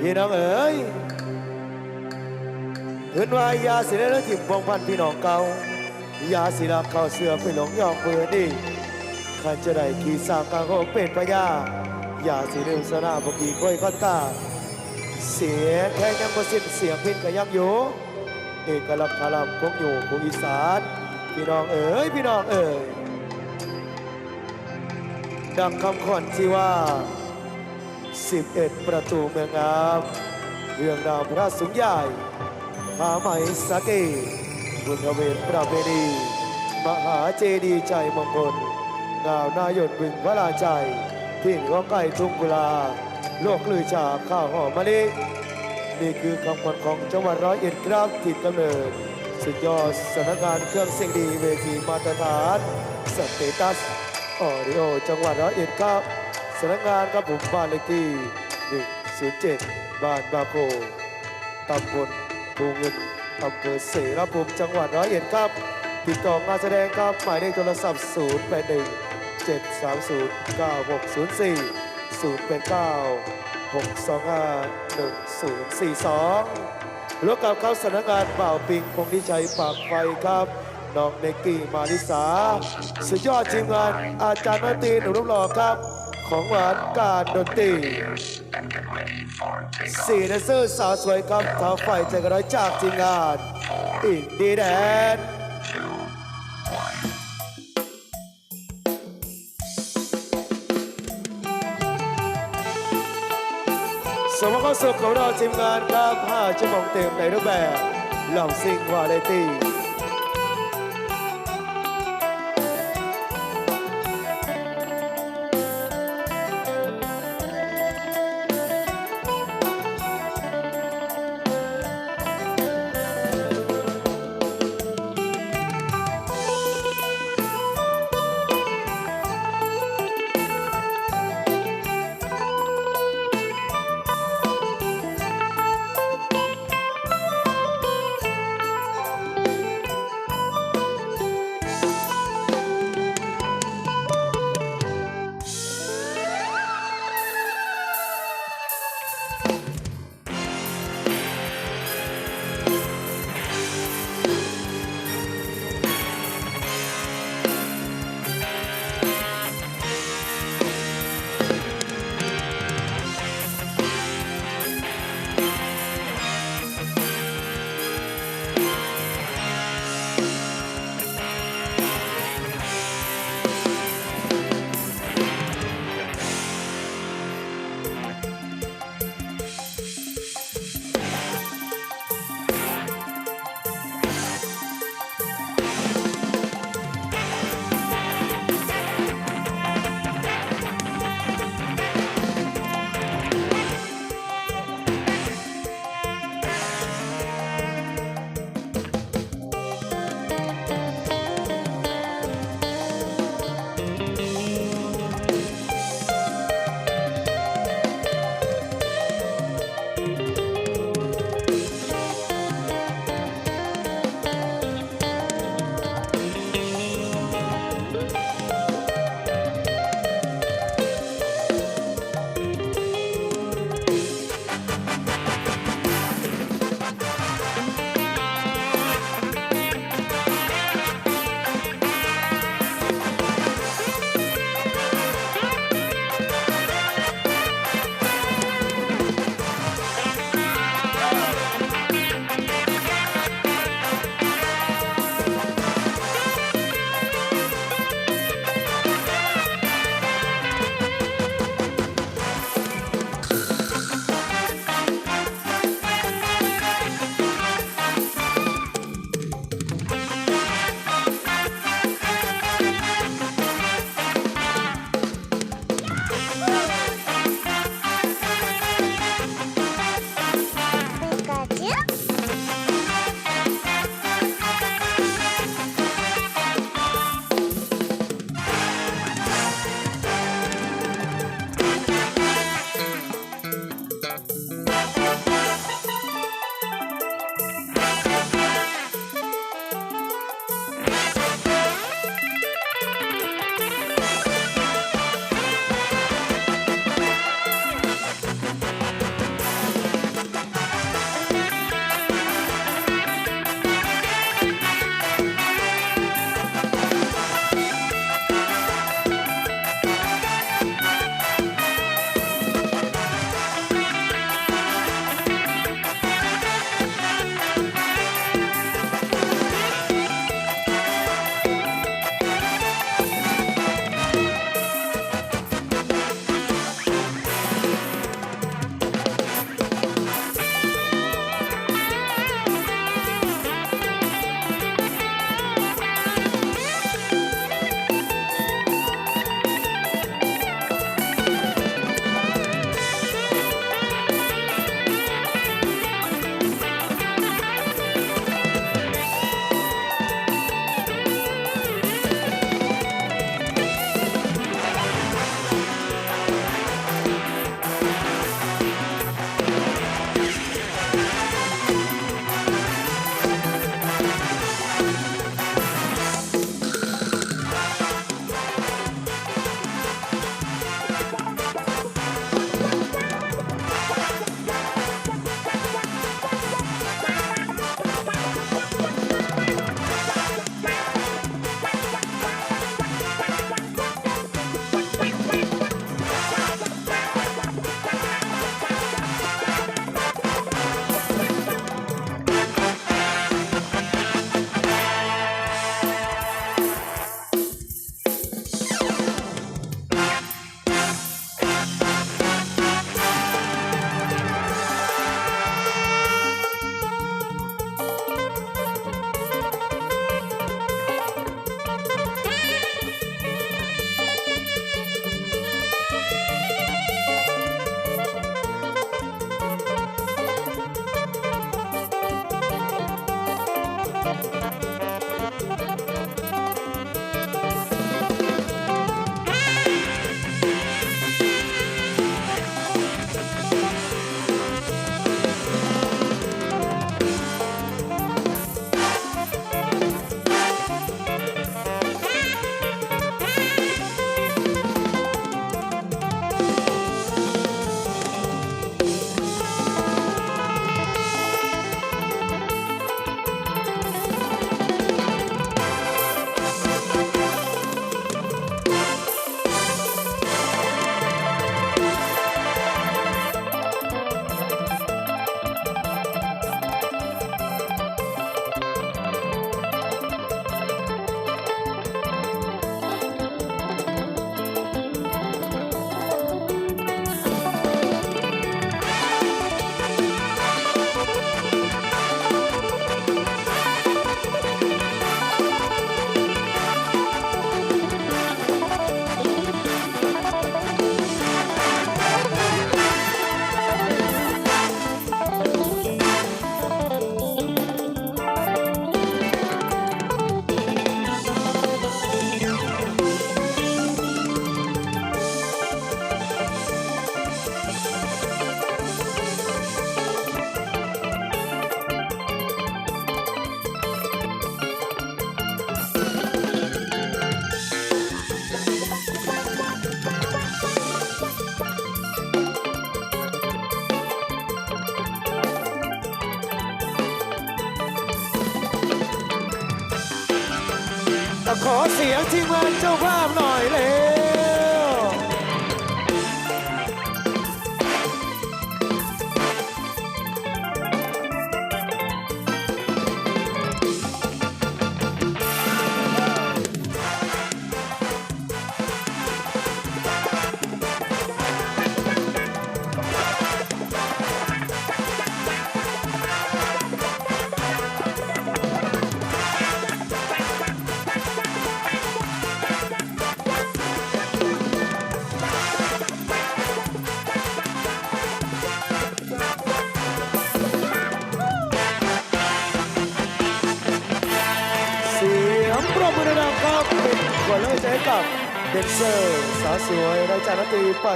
พี่น้องเอ๋ยเพื่อนวายยาสิได้แล้วทิมพงพันพี่น้องเก่ายาสิลักเข้าเสือไปหลงยองเบื่อดีขันจะได้ขี่สางกางโลกเป็นพญายาสิเร็วสนาบกีก้อยก้อนตาเสียงแค่ยังบ่สิ้นเสียงพินก็ยังอยู่เอกลักษณ์พลังคงอยู่ของอีสานพี่น้องเอ๋ยพี่น้องเอ๋ยดังคำขวัญที่ว่า 11 ประตูเมืองงามเรื่องราวพระสูงใหญ่ผาไหมสาเกบุญเวทประเพณีมหาเจดีย์ใจมงคลงาวนายนบึงพระลาใจที่ของไก่ทุ่งกุลา โลกลือชาข้าวหอมมะลินี่คือคำขวัญของจังหวัดร้อยเอ็ดครับที่กำเนิด สุดยอดสถานการณ์เครื่องเสียงดีเวทีมาตรฐาน สเตตัสออริโอจังหวัดร้อยเอ็ดครับ สถานงานครับผมบ้านเลขที่ 107 บ้านบาโคตำบลภูเงินอำเภอเสรภูมิจังหวัดร้อยเอ็ดครับ ติดต่องานแสดงครับ หมายเลขโทรศัพท์ 0 8 1 7 3 0 9 6 0 4 0 8 9 6251042ร่วมกับเข้าสถานงานเป่าปิงพงษ์ทิชัยปากไฟครับน้องเนกกี้มาริสา สุดยอดทีมงานอาจารย์ดนตรีหนุ่มรูปหล่อครับ ของหวานการดนตรีสี่แดนเซอร์สาวสวยครับเท้าไฟใจกระไรจากทีมงาน อินดีแดนสมเข้าสุขของเราทีมงานครับ5ชั่วโมงเต็มในรูปแบบเหล่าซิงวาเลตี้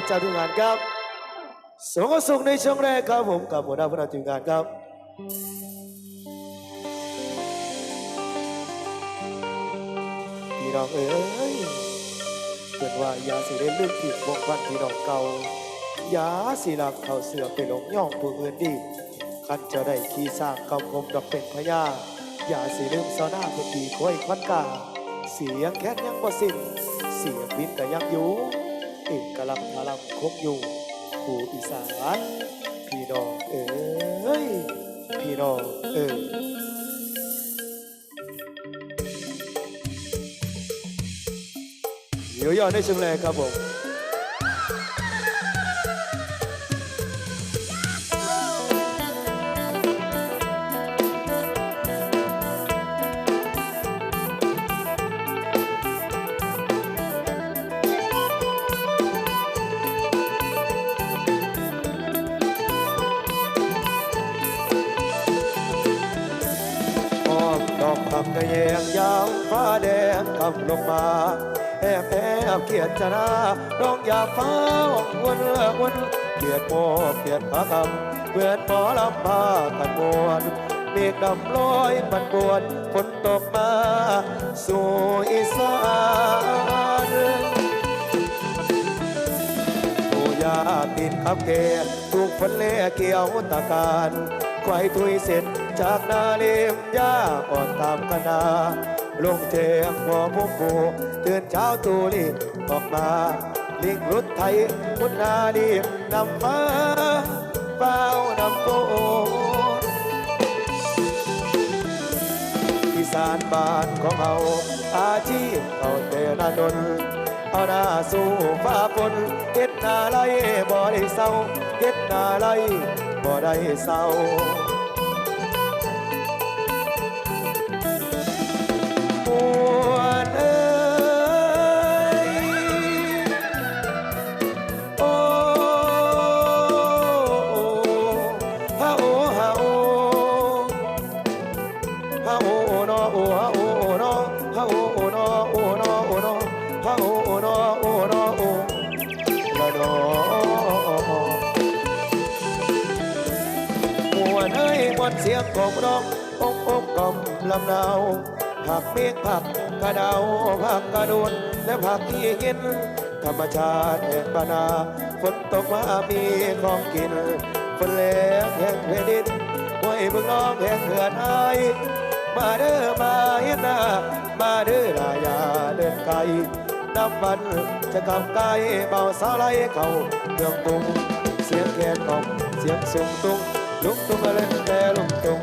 กดนตรีป้าเจ้าทุกงานครับสงสุขในช่วงแรกครับผมกับหัวหน้าคณะทีมงานครับพี่น้องเอ๋ยเกิดว่ายาสิได้ลืมผิดวงวันพี่น้องเก่ายาสิลักเขาเสือไปหลงย่องผู้อื่นดีคันจะได้ขี่สร้างคำคมดอกเป็นพญาอย่าสิลืมซอหน้าคนดีคอยควันกา เสียงแค้นยังบ่สิ้นเสียงบินก็ยังอยู่ อึ่งกษณ์พลังคบอยู่ผู้อีสานพี่น้องเอ๋ยพี่น้องเอ๋ยเดี๋ยวยอนได้ชมแรงครับผม ดอกคำกระแยงยามฟ้าแดงคำลงมา แอบแอบเกียดจนาน้องอยาฟ้าวนเลิกวนเกียดโมเกียดพระคำเพื่อนหมอลำพากันมวนเมฆดำลอยมันบวนฝนตกมาสู่อีสานผู้ยาติดขับเกศถูกฝนเล่เกี่ยวตาการควายทุยเสร็จ จากนาเลียมยาอ่อนตามคณาลงเทียงหัวมุมผูตื่นเช้าตูรีบออกมา ลิงรุดไทยพุทนาดีนำมาเฝ้านำโกอีสานบ้านของเราอาชีพเขาแต่ละดนเอาหน้าสู้ฟ้าฝนเฮ็ดนาไรบ่ได้เศร้าเฮ็ดนาไรบ่ได้เศร้า วนเสียงกร้องอกอกกอมลำนาวผักเมฆผักกระเดาผักกระโดนและผักที่เห็นธรรมชาติแห่งบานาฝนตกมามีของกินฝนแรงแห่งแผ่นดินห้วยบึงน้องแห่งเขื่อนไอมาเด้อมาเฮ็ดนามาเด้อลายาเดินไกลน้ำมันจะกำไกลเบาสาวไลเข้าเมืองตุงเสียงแคนกล่อมเสียงสูงตุง ลุกตุงมาเล่นแต่ลุกตุง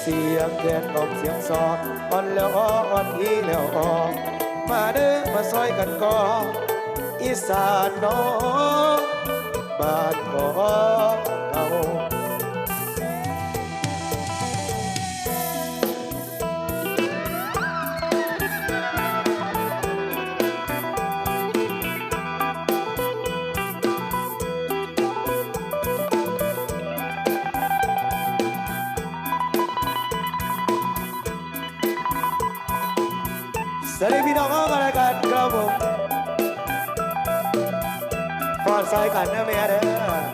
เสียงแดนกล่อกเสียงซออ่อนแล้วอ้ออ่อนอีแล้วอ้อมาเด้อมาซอยกันก่ออีสานน้องบ้านของเรา สวัสดีพี่น้องเข้ากันรายกันครับผมฟอนซอยกันนะแม่เด้อ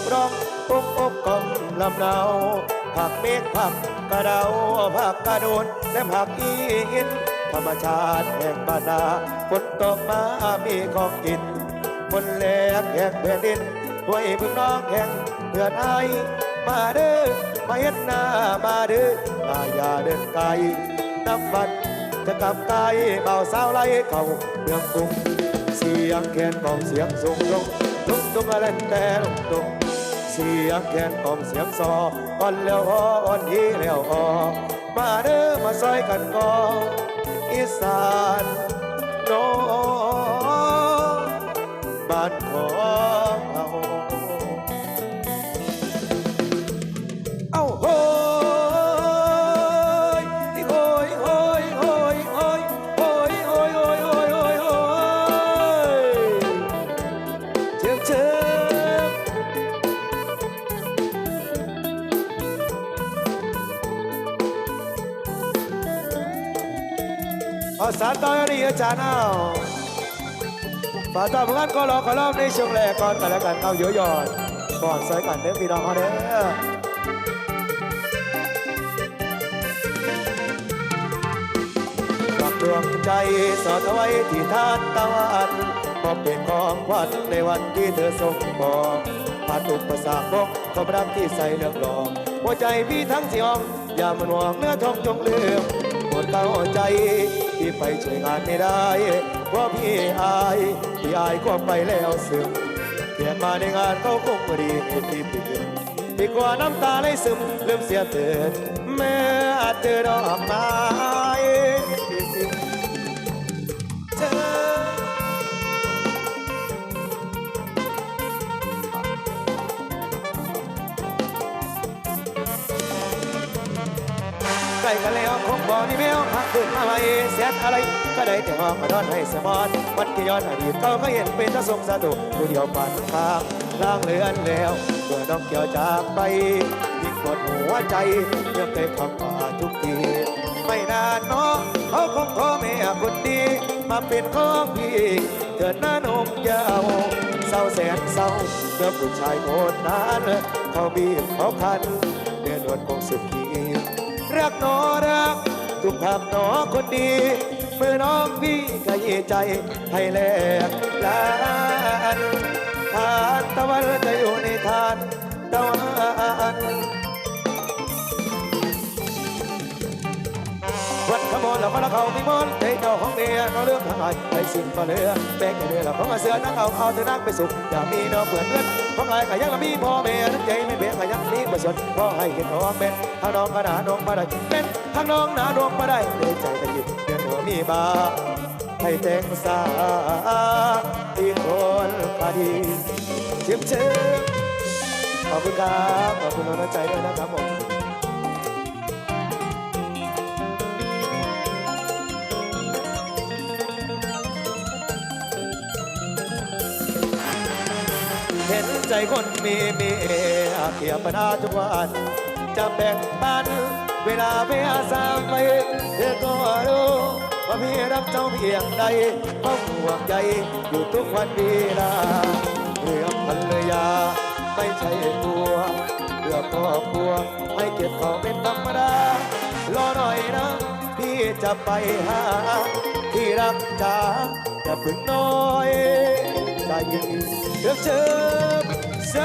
กร้องอกอกกองลำเนาผักเมฆผักกระเดาผักกระโดนและผักอีหินธรรมชาติแห่งบ้านนาฝนตกมามีของกินฝนแหลกแห่งแผ่นดินห้วยพึ่งน้องแห่งเดือนไอามาเด้อมาเฮ็ดหน้ามาเด้อมาอย่าเดินไกลนับวันจะกลับกายเบาสาวไล่เขาเมืองกรุงเสียงแคนกองเสียงสูงลงลุกตุงอะไรแต่ลุกตุง เสียงแคนกองเสียงซออ่อนแล้วอ่อนทีแล้วอ่อมาเด้อมาซอยกันกองอีสานโนบ้านขอ สารต่อยนี่อาจารย์เอาฝากต่อพวกกันก็รอขอรอบในช่วงแรกก่อนกันแล้วกันเอาเยอะยอดก่อนใส่กันเด้อพี่น้องเอาเด้อฝากดวงใจสอดเอาไว้ที่ทานตะวันมอบเป็นของขวัญในวันที่เธอส่งบอกผ่านอุปสรรคบกความรักที่ใส่เลือกหลอกหัวใจพี่ทั้งสี่อมอย่ามันหวงเนื้อทองจงเลือกหมดเข้าใจ ที่ไปช่วยงานไม่ได้เพราะพี่อายพี่อายก็ไปแล้วซึมเพียงมาในงานเขาคงไม่ดีที่พี่ไปเกินดีกว่าน้ำตาไหลซึมลืมเสียเตือนแม่อเจอดอกไม้เธอใกล้กันแล้ว บอกนี่แมวหักขึ้นมาไหมเสียอะไร ก็ได้แต่ห้องมาดอนให้สมอนมันที่ย้อนอดีตเขาก็เห็นเป็นทะสงสะดุผู้เดียวปันขางล่างเลือนแล้วเมื่อน้องเกี่ยวจากไปยิ่งปวดหัวใจเมื่อเคยคำว่าทุกทีไม่นานน้องเขาคงขอแม่คนดีมาเป็นของพี่เถิดหน้านมยาวเศร้าแสนเศร้าเมื่อผู้ชายคนนั้นเขาบีบเขาคันเดือนวลคงสุขีรักหนอรัก ทุกภาพหนองคนดีเมื่อน้องพี่ขยี้ใจให้แลกลานทานตะวันจะอยู่ในทานตะวันวันขโมยแล้วก็ละเขามีมนใจเจ้าของเมียก็เรื่องทางไหนไปสิ้นก็เลือแบกเรือแล้วของเสือนักเอาเอาเธอนักไปสุขอย่ามีน้องเพื่อนเพื่อนของไอ้ก็ยังมีพ่อแม่นึกใจไม่เบี้ย ประสนพ่อให้เห็นน้องเป็นทางน้องก็หนาน้องมาได้เป็นทางน้องหนาน้องมาได้ในใจตะกี้เดือนหัวมีบาให้แต่งสาอีกคนคดีเชื่อมเชื่อมขอบคุณครับ ขอบคุณน้องน้ำใจด้วยนะครับผม คนมีเมียเกียบปัญหาทุกวัน จะแบ่งปัน เวลาไปอาสามไปเธอก็รู้ว่าพี่รักเจ้าเพียงใดเพราะห่วงใยอยู่ทุกวันเวลาเรื่องภรรยาไม่ใช่ตัวเพื่องครอบครัวให้เกียรติเขาเป็นธรรมดารอหน่อยนะพี่จะไปหา ที่รักจ๋าอย่าเพึ่งน้อยใจเย็นเชิบเชิบเชิบ เป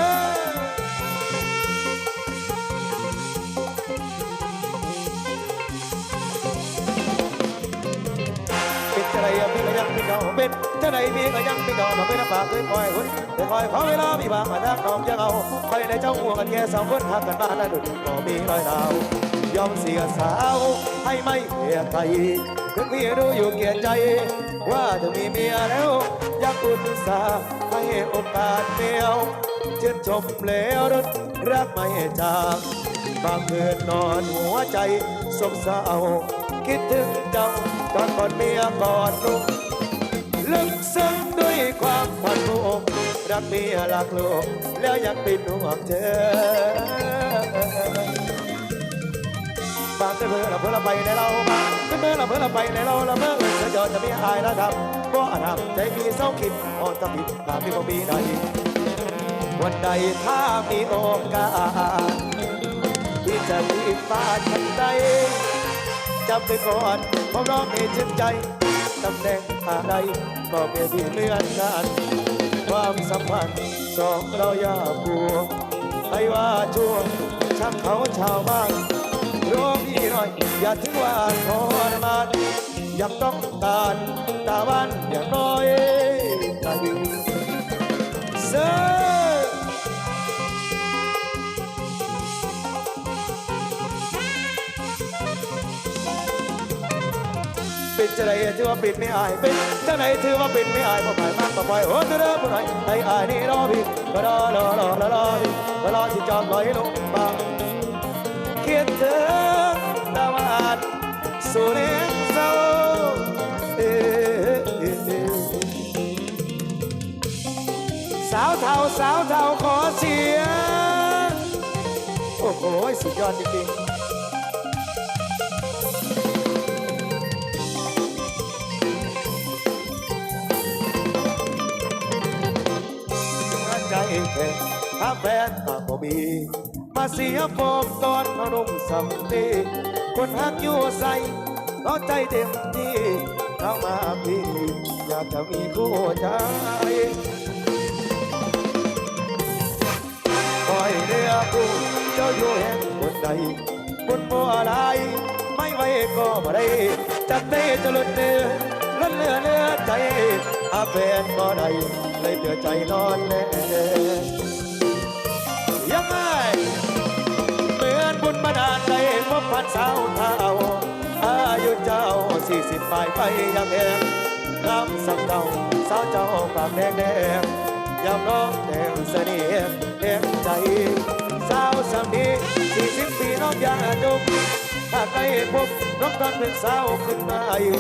็นจะไรพี่ก็ยังเป็นเก่าเป็นจะไรพี่ก็ยังเป็นเก่ามาเป็นฝากเคยคอยหุ่นแต่คอยขอเวลาพี่บางมาทักน้องจะเอาคอยในเจ้าห่วงกันแค่สองคนหักกันมาแล้วดุดก็มีรอยดาวยอมเสียสาวให้ไม่เสียใครถึงพี่รู้อยู่เกียรใจ ว่าเธอมีเมียแล้ว อยากอุตส่าห์ให้โอกาสเดียว ชื่นชมแล้วรถรักไม่จางบางคืนนอนหัวใจสมเศร้าคิดถึงเจ้าตอนก่อนเมียกอนลูกลึกซึ้งด้วยความพันผูกรักเมียรักลูกแล้วยังเป็นห่วงเธอบางเธอเพื่อเราเพื่อเราไปในเราบางก็เมอละเมอละไปในเราละเมอจะยอจะมีอายระดับก็อาดับใจมีเศร้าคิดอ่อนทำผิดตามที่บ่มีใด วันใดถ้ามีโอกาส ที่จะมีฟ้าทันใดจำไปก่อนเพราะน้องมีชื่นใจตำแหน่งอะไรก็ไม่ดีเลื่อนกันความสัมพันธ์สองเราอย่าบัวไม่ว่าช่วงช่างเขาชาวบ้านรู้พี่หน่อย อย่าถึงว่าทรมานยังต้องการตาวันอย่างน้อยตาดีเซ ปิดจะไรถือว่าปิดไม่อายปิดจะไหนถือว่าปิดไม่อายพอผ่านมากต่อไปโอ้เธอเริ่มผู้ไหนให้อายนี่รอพี่ก็รอรอรอรอรอพี่ก็รอที่จอดลอยลงมาคิดถึงตะวันสู่เลี้ยงเศร้าเอ้ยเอ้ยเอ้ยสาวเทาสาวเทาขอเสียงโอ้โหสุดยอดจริงๆ ค่หาแฟนตาบ่มีมาเสียโฟมตอนเขานุ่มสำลีคนหักอยู่ใส่เอาใจเต็มที่เข้ามาพี่อยากจะมีคู่ใจคอยเรียกคู่เจ้าอยู่แห่งคนใดบนบัวอะไรไม่ไหวก็บ่ได้จัดเตะจะลุดเนื้อล้นเลือเนื้อใจหาแฟนก็ได้เลยเดือใจนอนแน่ สาวเท้าอายุเจ้าสี่สิบปลายไปยังแองงามสักเจ้าสาวเจ้าปากแดงแดงยามน้องแดงเสน่ห์แดงใจ สาวสำนีสี่สิบปีน้องยาดุมถ้าใครพบน้องตอนเป็นสาวขึ้นมาอยู่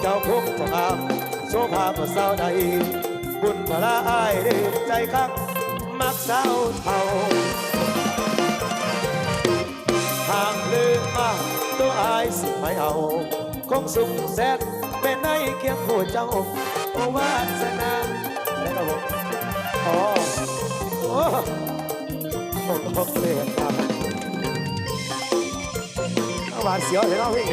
เจ้าคงจะงามโซภาพสาวใดบุญมาลาอายได้ใจคักมักสาวเท่าายสิไม่เอาคงสุขแสนเป็นในเคียงคู่เจ้าโอวาสนาได้ครับผมอ๋อโอ้ผมก็เลยครับเอาหวานเสียวเลยเนาะพี่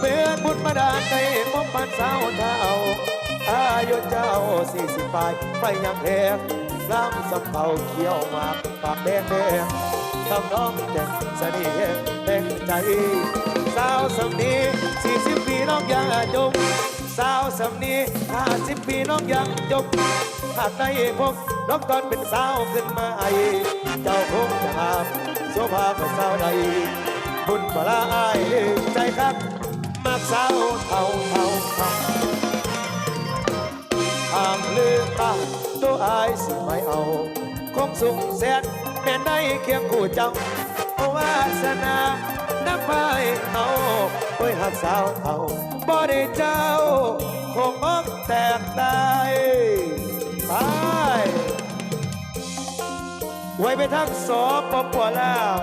เมื่อบุญมาดานได้พบปันสาวเท่า อายุเจ้าสี่สิบปลายไปยังแพงลำสำเภาเขียวมากปากแดงแดงทำน้องแจ่มเสน่ห์แดงใจ สาวสำนีสี่สิบปีน้องยังจมสาวสำนีห้าสิบปีน้องยังจบหากได้พบน้องตอนเป็นสาวขึ้นมาไอเจ้าคงจะงามโซภาพสาวใดบุญบลาอายใจครับมักสาวเท่าเท่าเท่า ทางลืมตาตัวอายสิไม่เอาคงสุขแสนแม่ได้เคียงคู่เจ้าโอวาสนาน้ำไปเอาโอ้ยหักสาวเท่าบ่ได้เจ้า คงอกแตกได้ไปไว้ไปทั้งสองปปแล้ว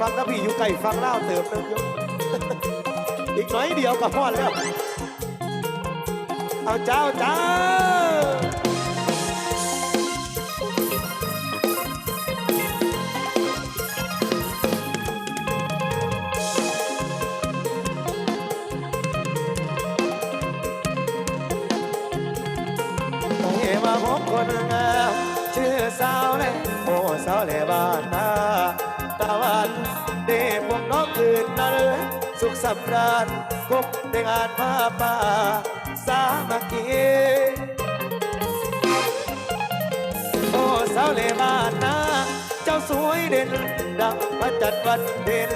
ฟังกระพี่อยู่ไก่ฟังเล่าเติมเติมอยอีกหน่อยเดียวก็พอแล้ว เอาเจ้าเจ้าเฮ้มาพบคนงามชื่อสาวเล่โอ้สาวเล่บ้านน วันเด็พวกน้องคืนนาเลยสุขสำราญพบในงานผ้าป่าสามัคคีโอ้สาวเล่บ้านนาเจ้าสวยเด่น ดังพระจันทร์วันเพ็ญ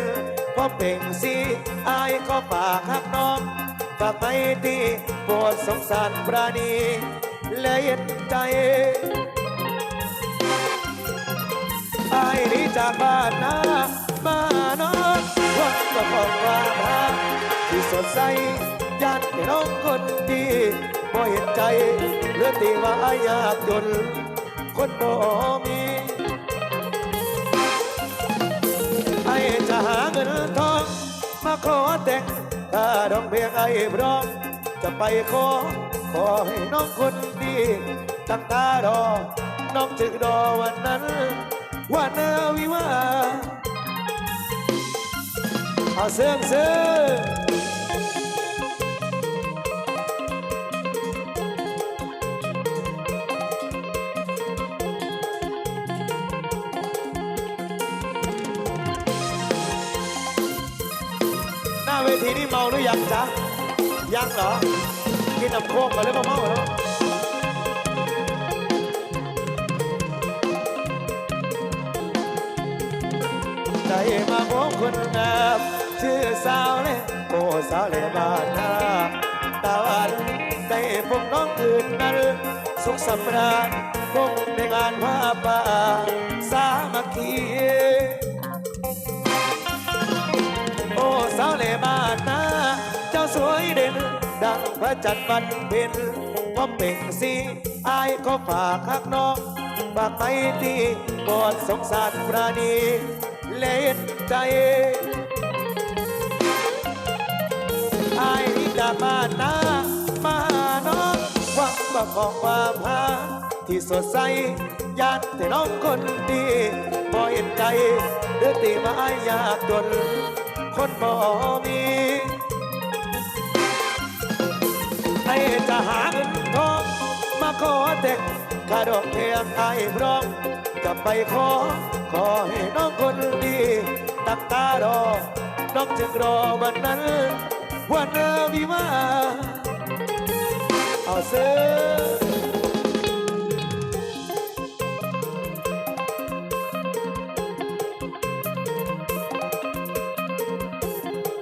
พอเป่งสีอายก็ฝากหักน้องฝากไม่ดีโปรดสงสารปราณีและเย็นใจอาย จากบ้านนามานอนว่าวังก็ขอบความรักที่สดใสญาติพี่น้องคนดีบ่เห็นใจเหลือตีว่าอายากจน คนบ่มีไอ้จะหาเงินทอง มาขอแต่งถ้าดองเพียงไอ้พร้อมจะไปขอขอให้น้องคนดีตั้งตารอ น้องจึงรอวันนั้น วันวิวาห์เอาเสื่องเสื่องหน้าเวทีนี่เมาหรือยังจ๊ะยังเหรอ กินน้ำโค้กมาหรือเปล่าเมาแล้วใคนงามชื่อสาวเล่โอ้สาวเล่บ้านนาตาวันได้พบน้องอื่นนั้น สุขสำราญคงในงานผ้าป่าสามัคคีโอ้สาวเล่บ้านนาเจ้าสวยเด่น ดังพระจันทร์วันเพ็ญพร้อมเป่งสีอายก็ฝากคักน้องฝากไปที่บอดสงสารปราณี เล่ใจไอ้จากบ้านนามาหาน้องหวังว่าของความหาที่สดใสยานแต่น้องคนดีบ่เห็นใจเดือดตีมาอายากจน คนบ่มีไอ้จะหาเงินทองมาขอแต่งค่าดอกเพียงไอ้พร้อมจะไปขอ ขอให้น้องคนดีตั้งตารอ น้องจึงรอวันนั้นวันวิวาเอาเสื้อ